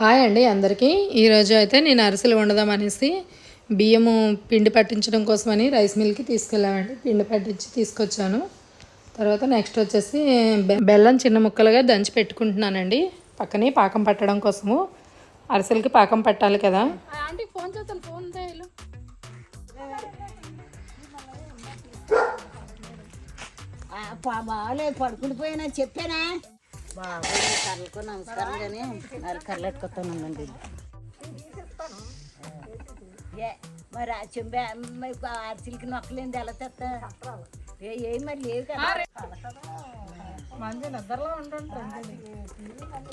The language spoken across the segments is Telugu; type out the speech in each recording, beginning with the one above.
హాయ్ అండి అందరికీ. ఈరోజు అయితే నేను అరిసెలు వండుదాం అనేసి బియ్యము పిండి పట్టించడం కోసమని రైస్ మిల్కి తీసుకెళ్ళామండి. పిండి పట్టించి తీసుకొచ్చాను. తర్వాత నెక్స్ట్ వచ్చేసి బెల్లం చిన్న ముక్కలుగా దంచి పెట్టుకుంటున్నానండి. పక్కనే పాకం పట్టడం కోసము. అరిసెలకి పాకం పట్టాలి కదా. ఆంటీ ఫోన్ చేస్తాను ఫోన్ తేలు బాగాలే పడుకుని పోయినా చెప్పానా? కర్రలకు నమస్కారం కానీ మరి కర్రెట్టుకొస్తానండి ఏ మరి ఆ చెంబే అరిసిలికి నొక్కలేంది ఎలా తెస్తా ఏ ఏం మరి లేవు కదా మంచి నిద్రలో ఉండండి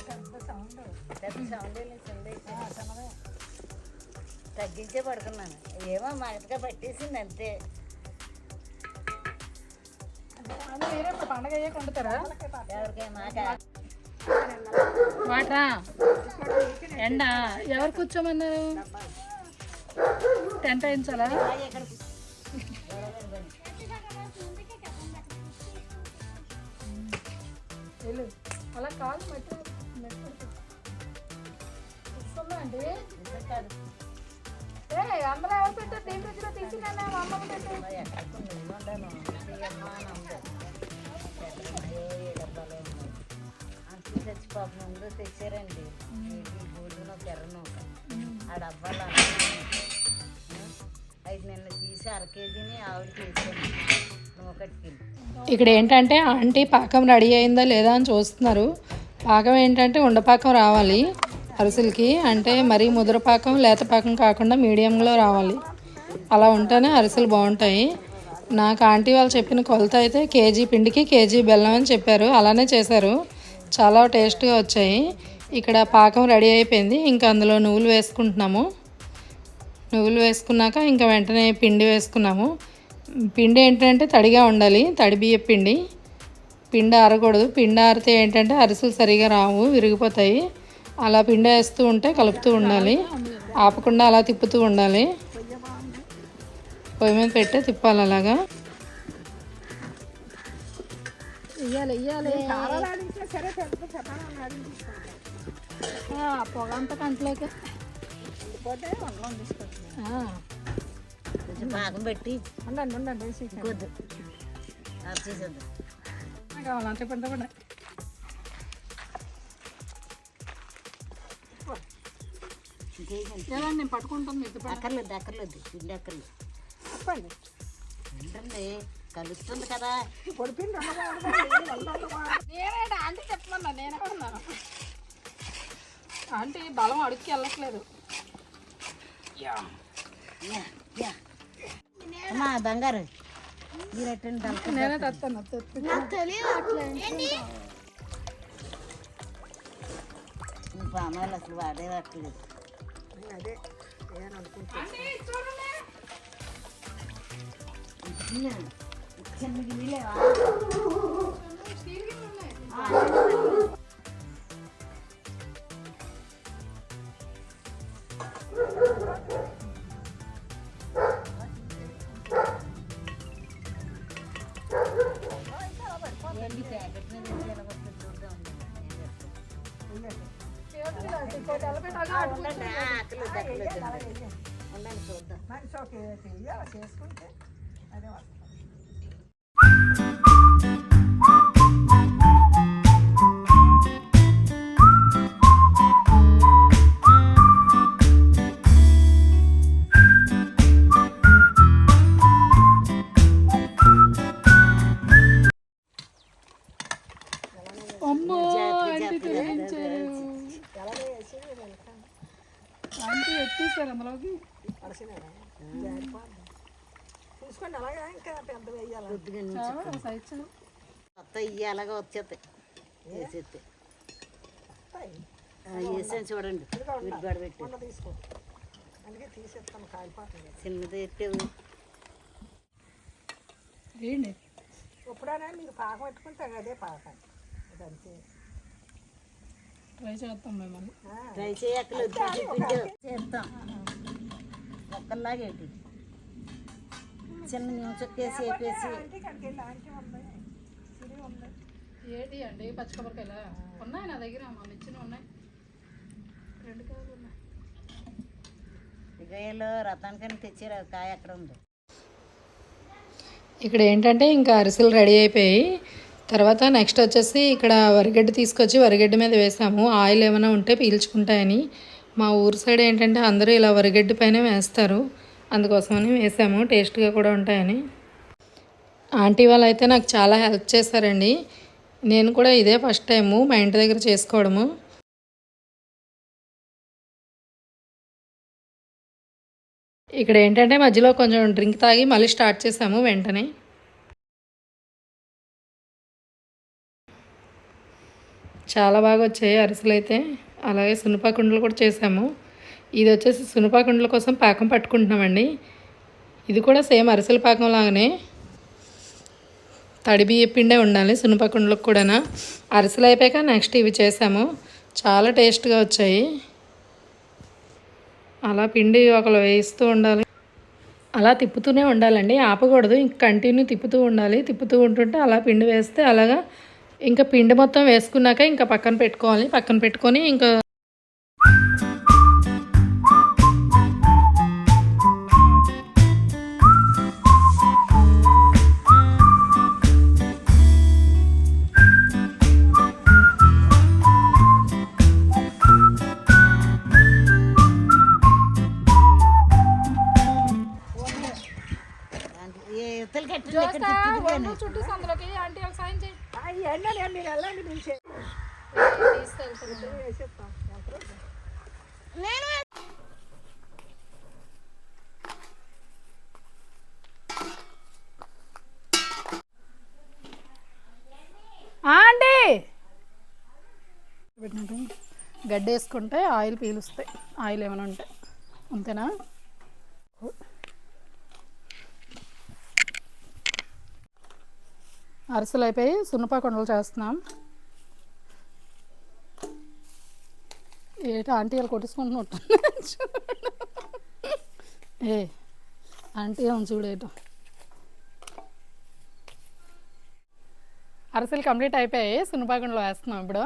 పెద్ద సౌండ్ ఏం సౌండ్ తగ్గించే పడుకున్నాను ఏమో మగతగా పట్టేసింది అంతే పండగ అయ్యాక వండుతారా? ఎండ. ఎవరు కూర్చోమన్నారు? టెంట్ వేయించాలా? అలా కాదు మెట్టు కూర్చుందా అండి? ఎవరు పెట్టారు? దీని మా అమ్మకి ముందు తెచ్చారండి. ఈ గోధుమ పెరను ఆ డబ్బాలు నిన్న తీసి అర కేజీని ఆవిడ తీసాను నూకటికి ఇక్కడ ఏంటంటే ఆంటీ పాకం రెడీ అయిందా లేదా అని చూస్తున్నారు. పాకం ఏంటంటే ఉండపాకం రావాలి. అరిసెలకి అంటే మరీ ముద్ర పాకం లేత పాకం కాకుండా మీడియంలో రావాలి. అలా ఉంటేనే అరిసెలు బాగుంటాయి. నాకు ఆంటీ వాళ్ళు చెప్పిన కొలత అయితే కేజీ పిండికి కేజీ బెల్లం అని చెప్పారు. అలానే చేశారు. చాలా టేస్ట్గా వచ్చాయి. ఇక్కడ పాకం రెడీ అయిపోయింది. ఇంకా అందులో నువ్వులు వేసుకుంటున్నాము. నువ్వులు వేసుకున్నాక ఇంకా వెంటనే పిండి వేసుకున్నాము. పిండి ఏంటంటే తడిగా ఉండాలి. తడి బియ్య పిండి. పిండి ఆరకూడదు. పిండి ఆరితే ఏంటంటే అరిసెలు సరిగా రావు విరిగిపోతాయి. అలా పిండి వేస్తూ ఉంటే కలుపుతూ ఉండాలి. ఆపకుండా అలా తిప్పుతూ ఉండాలి. పొయ్యి మీద పెట్టే తిప్పాలి అలాగా. పొగ అంతా కంట్లోకి. పాకం పెట్టి. ఉండండి ఉండండి కావాలంటే పంట నేను పట్టుకుంటాను మీకు అక్కర్లేదు అక్కర్లేదు పిండి అక్కర్లేదు. చెప్పండి. ఉంటుంది కలుస్తుంది కదా. నేనే ఆంటీ చెప్పమన్నా నేనే ఉన్నాను ఆంటీ బలం అడుక్కి వెళ్ళట్లేదు. Yeah, yeah. అమ్మా బంగారు. మీరు ఎట్టండి దళక నేనే తెస్తాను తెచ్చి మీ పామాయిలు అసలు వాడే వాడలేదు చిన్న గిన్నెలేవా సైచ్చు కొత్త ఇవి అలాగా వచ్చేస్తాయి వేసేస్తే వేసాను చూడండి. విడిగాడ పెట్టి. చిన్నది ఎట్టావు ఏంటి? ఎప్పుడైనా మీరు పాకం పెట్టుకుంటారు అదే పాకం. అదంతే ట్రై చేస్తాం మిమ్మల్ని. ట్రై చేయక్కర్లేదు. పిండి చేస్తాం ఒక్కలాగేంటి చిన్న వేపేసి ఉంది సిరి ఉంది ఏంటి అండి? పచ్చి కొబ్బరికాయలా ఉన్నాయి నా దగ్గర మా ఇచ్చిన ఉన్నాయి. రెండు రథానికని తెచ్చారు ఆ కాయ అక్కడ ఉంది. ఇక్కడ ఏంటంటే ఇంకా అరిసెలు రెడీ అయిపోయి తర్వాత నెక్స్ట్ వచ్చేసి ఇక్కడ వరిగడ్డి తీసుకొచ్చి వరిగడ్డి మీద వేసాము. ఆయిల్ ఏమైనా ఉంటే పీల్చుకుంటాయని. మా ఊరు సైడ్ ఏంటంటే అందరూ ఇలా వరిగడ్డి పైన వేస్తారు. అందుకోసమని వేసాము. టేస్ట్గా కూడా ఉంటాయని. ఆంటీ వాళ్ళు అయితే నాకు చాలా హెల్ప్ చేశారండి. నేను కూడా ఇదే ఫస్ట్ టైము మా ఇంటి దగ్గర చేసుకోవడము. ఇక్కడ ఏంటంటే మధ్యలో కొంచెం డ్రింక్ తాగి మళ్ళీ స్టార్ట్ చేసాము వెంటనే. చాలా బాగా వచ్చాయి అరిసెలు అయితే అలాగే సున్నపాకుండలు కూడా చేసాము. ఇది వచ్చేసి సునపాకుండల కోసం పాకం పట్టుకుంటున్నామండి. ఇది కూడా సేమ్ అరిసెల పాకం లాగానే తడి బియ్య పిండే ఉండాలి సునపాకుండలకు కూడా అరిసెలు అయిపోయాక నెక్స్ట్ ఇవి చేసాము. చాలా టేస్ట్గా వచ్చాయి. అలా పిండి ఒకరు వేయిస్తూ ఉండాలి. అలా తిప్పుతూనే ఉండాలండి. ఆపకూడదు. ఇంక కంటిన్యూ తిప్పుతూ ఉండాలి. తిప్పుతూ ఉంటుంటే అలా పిండి వేస్తే అలాగా ఇంకా పిండి మొత్తం వేసుకున్నాక ఇంకా పక్కన పెట్టుకోవాలి. పక్కన పెట్టుకొని ఇంకా గడ్డేసుకుంటే ఆయిల్ పీలుస్తాయి. ఆయిల్ ఏమైనా ఉంటే. అంతేనా? అరిసెలు అయిపోయి సున్నపాకొండలు చేస్తున్నాం. ఏటో ఆంటీ వాళ్ళు కొట్టేసుకుంటున్నట్టు ఏ ఆంటీ ఏమో చూడేటో అరిసెలు కంప్లీట్ అయిపోయాయి సున్నపాకొండలు వేస్తున్నాం ఇప్పుడు.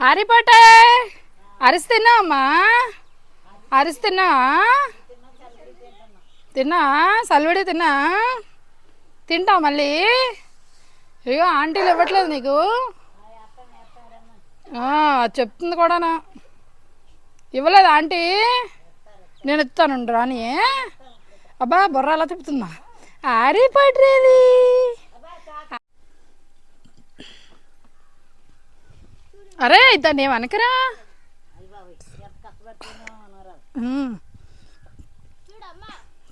హరిపోటే! అరిస్తున్నా తిన్నావమ్మా అరిస్తున్నా? తిన్నా? తిన్నా తిన్నా? తింటా మళ్ళీ? ఇగో ఆంటీలు ఇవ్వట్లేదు నీకు? చెప్తుంది కూడానా? ఇవ్వలేదు ఆంటీ? నేను ఇస్తాను రాని అబ్బా బుర్ర ఎలా తిప్పుతుందా? ఆరిపడ్రేది అరే దాన్ని ఏమనకరా ఉమ్.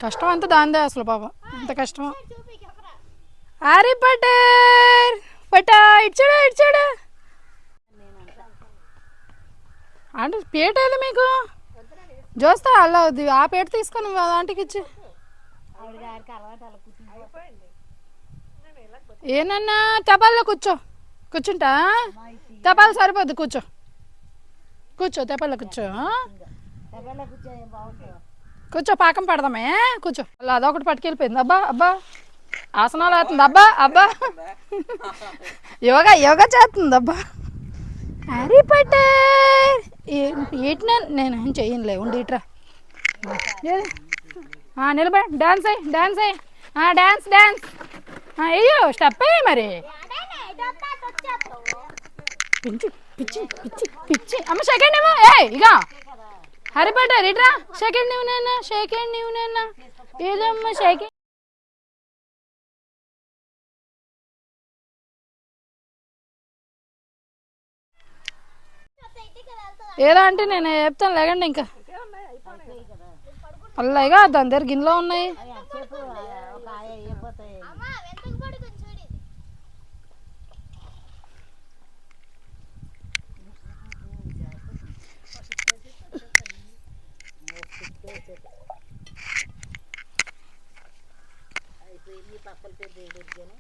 కష్టం అంతా దాందే అసలు పాపం. ఎంత కష్టం. అరే పటర్! పటా ఇచ్చాడు ఇచ్చాడు అంటే పేట ఏది మీకు? చూస్తా అలా. ఆ పేట తీసుకొని ఆంటీకి ఇచ్చి. ఏనన్నా తెపాల్లో కూర్చో. కూర్చుంటా? తెపాలు సరిపోద్ది కూర్చో. కూర్చో తెపాల్లో కూర్చో. కూర్చో బాగుంటుంది కూర్చో పాకం పడదామే. కూర్చో. అలా అదొకటి పట్టుకెళ్ళిపోయింది. అబ్బా అబ్బా. ఆసనాలు అవుతుంది అబ్బా అబ్బా. యోగా యోగా చేస్తుంది అబ్బా. అరే పట్టర్ ఏటినా నేను ఏం చేయనులే ఉండి ఇట్రా. నిలబడి డాన్స్ అయ్యి డాన్స్ అయ్యి డాన్స్ డాన్స్ అయ్యో స్టెప్ అయ్యి మరి. పిచ్చి పిచ్చి పిచ్చి పిచ్చి. అమ్మ సెకండ్ ఏమో ఏ ఇక హరిపట రిట్రా సెకండ్ నీవు నాన్న సెకండ్ నీవు నాన్న. ఏదమ్మా సెకండ్ అంటే నేను చెప్తాను లేకండి ఇంకా. అల్లాయిగా దాని దగ్గర గిన్నెలో ఉన్నాయి. అయిపోయింది పక్కల పేరు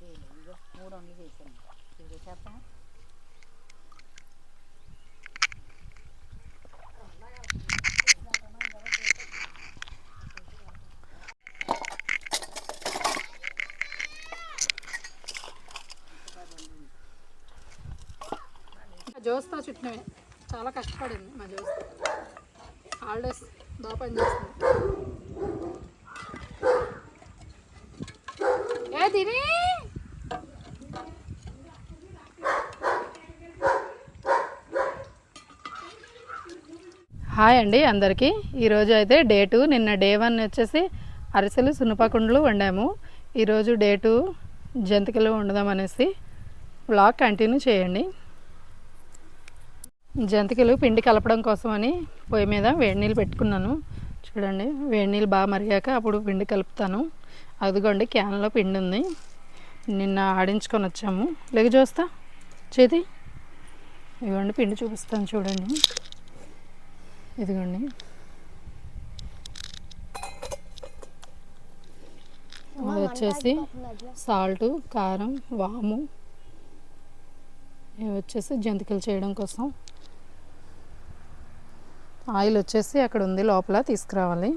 దేవుడు కానీ మూడు వందలు చేశాను ఇది జోస్తో చుట్టినవి చాలా కష్టపడింది మా జోస్ హాలిడేస్ బాగా పనిచేస్తుంది. ఏ తిని? హాయ్ అండి అందరికీ. ఈరోజు అయితే డే టూ. నిన్న డే వన్ వచ్చేసి అరిసెలు సునపకుండలు వండాము. ఈరోజు డే టూ జంతికలు వండుదాం అనేసి బ్లాగ్ కంటిన్యూ చేయండి. జంతికలు పిండి కలపడం కోసమని పొయ్యి మీద వేడి నీళ్ళు పెట్టుకున్నాను. చూడండి వేడి నీళ్ళు బాగా మరిగాక అప్పుడు పిండి కలుపుతాను. అదిగోండి క్యాన్లో పిండి ఉంది. నిన్న ఆడించుకొని వచ్చాము. లేక చూస్తా చేతి? ఇదిగోండి పిండి చూపిస్తాను చూడండి. ఇదిగోండి. అది వచ్చేసి సాల్ట్ కారం వాము. ఇవి వచ్చేసి జంతికలు చేయడం కోసం. ఆయిల్ వచ్చేసి అక్కడ ఉంది లోపల తీసుకురావాలి.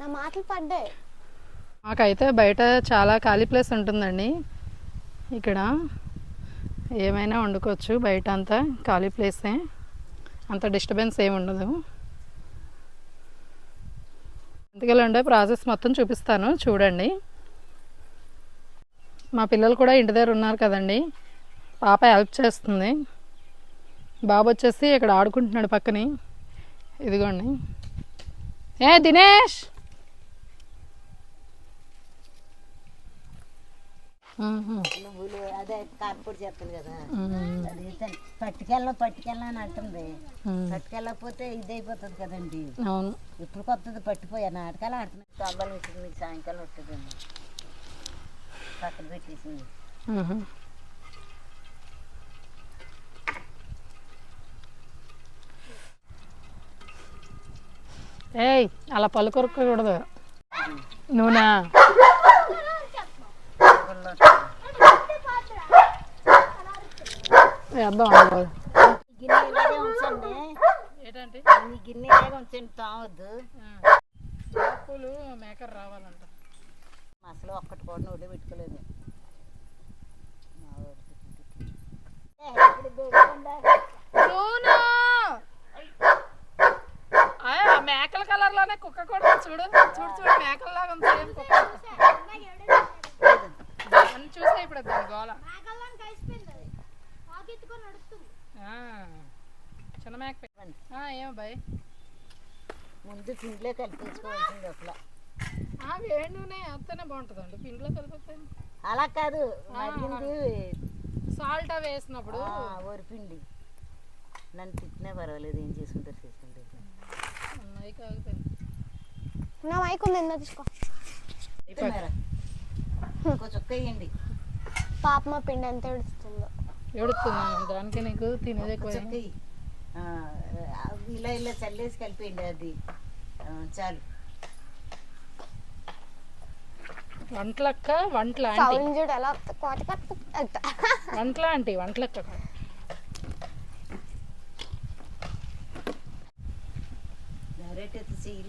నా మాటలు పడ్డాయి. మాకైతే బయట చాలా ఖాళీ ప్లేస్ ఉంటుందండి. ఇక్కడ ఏమైనా వండుకోవచ్చు బయట అంతా ఖాళీ ప్లేసే. అంత డిస్టర్బెన్స్ ఏమి ఉండదు. జంతికలు ఉండే ప్రాసెస్ మొత్తం చూపిస్తాను చూడండి. మా పిల్లలు కూడా ఇంటి దగ్గర ఉన్నారు కదండి. పాప హెల్ప్ చేస్తుంది. బాబు వచ్చేసి ఇక్కడ ఆడుకుంటున్నాడు పక్కని. ఇదిగోండి. ఏ దినేష్. నువ్వులు అదే కార్పొడి చేస్తాను కదా పట్టుకెళ్ళ పట్టుకెళ్ళ అని అంటుంది. పట్టుకెళ్ళకపోతే ఇది అయిపోతుంది కదండి అవును. ఇప్పుడు కొత్తది పట్టిపోయా నాటకాలు ఆడుతున్నాయి తొంభై నుంచి మీకు సాయంకాలం వస్తుందండి పక్కన పెట్టేసింది. ఏయ్ అలా పళ్ళు కొరకూడదు నూనె ఊళ్ళో వేద్దాం ఏంటంటే? ఈ గిన్నె ఇలాగే ఉంచండి తావద్దు పూలు మేకర్ రావాలంట. అసలు ఒక్కటి కూడా నోట్లో పెట్టుకోలేదు. మా వాడికి. ఏ, ఇప్పుడు దొరుకుతుందా? నూనె అయ్యా మేకల కలర్లోనే కుక్క కూడా చూడు చూడు చూడు మేకల్లాగా ఉంది సేమ్ కుక్క. అని చూసే ఇప్పుడు దాని ఆ, చిన్న మేక పెట్టండి ఏమో బాయ్. ముందు పిండిలో కలిపించుకోవాల్సింది అసలు ఆ, వేడి నూనె అంతనే బాగుంటుందండి. పిండిలో కలిపితే అలా కాదు సాల్ట్ వేసినప్పుడు. ఆ, వరిపిండి నన్ను తిట్టినా పర్వాలేదు ఏం చేసుకుంటారు చేసుకుంటారు. నా మైక్ ఉంది ఎందుకు తీసుకో. అయిపోయినారా ఇంకో చుక్క వేయండి పాప మా పిండి ఎంత ఏడుస్తుందో. ఎడుతున్నాను దానికి నీకు తినేది ఎక్కువ ఇలా ఇలా చల్లేసి కలిపేయండి అది. చాలు. వంటలక్క వంటల సౌండ్ చూడు ఎలా కోట వంటల వంటలక్క.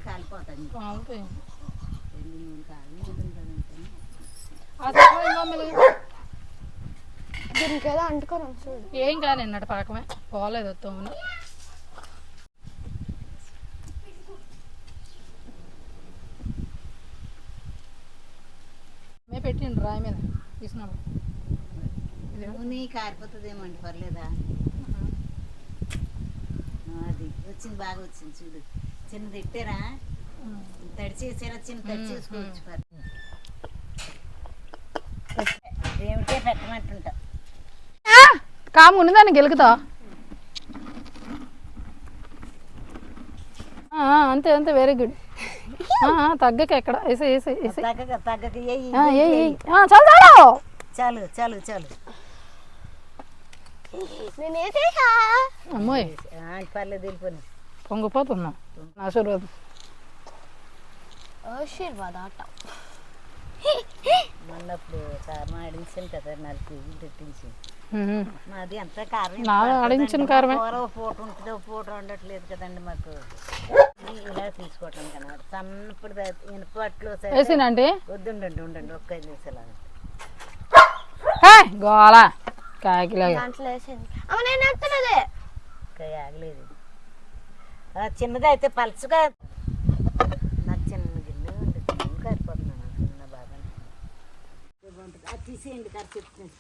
కాలిపోతాయి. రెండు మూడు కాలం. దీనికి ఏదో అంటుకోను చూడు. ఏం కాదు నిన్నటి పాకమే పోలేదు తోమున. మే పెట్టిండు రాయి మీద తీసినప్పుడు. నూనె కారిపోతుందేమో అండి పర్లేదా? అది వచ్చింది బాగా వచ్చింది చూడు. చిన్నది ఎట్టారా తడి చేసారా చిన్న తడి చేసుకోవచ్చు మరి. దేవుడికే పెట్టమంటుంటా. కాము ఉన్నదాన్ని గెలుకుతా అంతే అంతే వెరీ గుడ్ తగ్గక ఎక్కడ? వేసి వేసి వేసి తగ్గక తగ్గక చాలు చాలు! చాలు చాలు చాలు. నేను వేసేసా అమ్మోయ్. ఆ, పర్లేదు వెళ్ళిపోయి పొంగిపోతున్నా. ఆశీర్వాదం. ఆశీర్వాదాట. మొన్నప్పుడు కారం ఆడించాను కదా నాలుగు కేజీలు పెట్టించి ఉహు. మాది అంతా కారం నా ఆడించిన కారమే. కూర ఓ పూట ఉంటుంది ఓ పూట ఉండట్లేదు కదండి మాకు. ఇలా తీసుకోవటం కదా సన్నప్పుడు ఇనపట్లు వేసినండి వద్దుండండి ఉండండి ఒక్క ఐదు నిమిషాలు ఆగండి. హే, గోల. కాకిలాగా. దాంట్లో వేసింది. నేను చిన్నది అయితే పలుచగా. నాకు చిన్న గిన్నె గిన్నె కారిపోతున్నాను చిన్న బాగా అది తీసేయండి కారు చెప్తుంది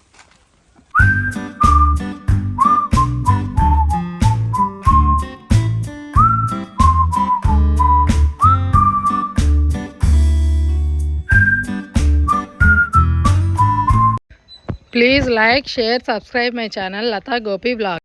please like share subscribe my channel Latha Gopi blog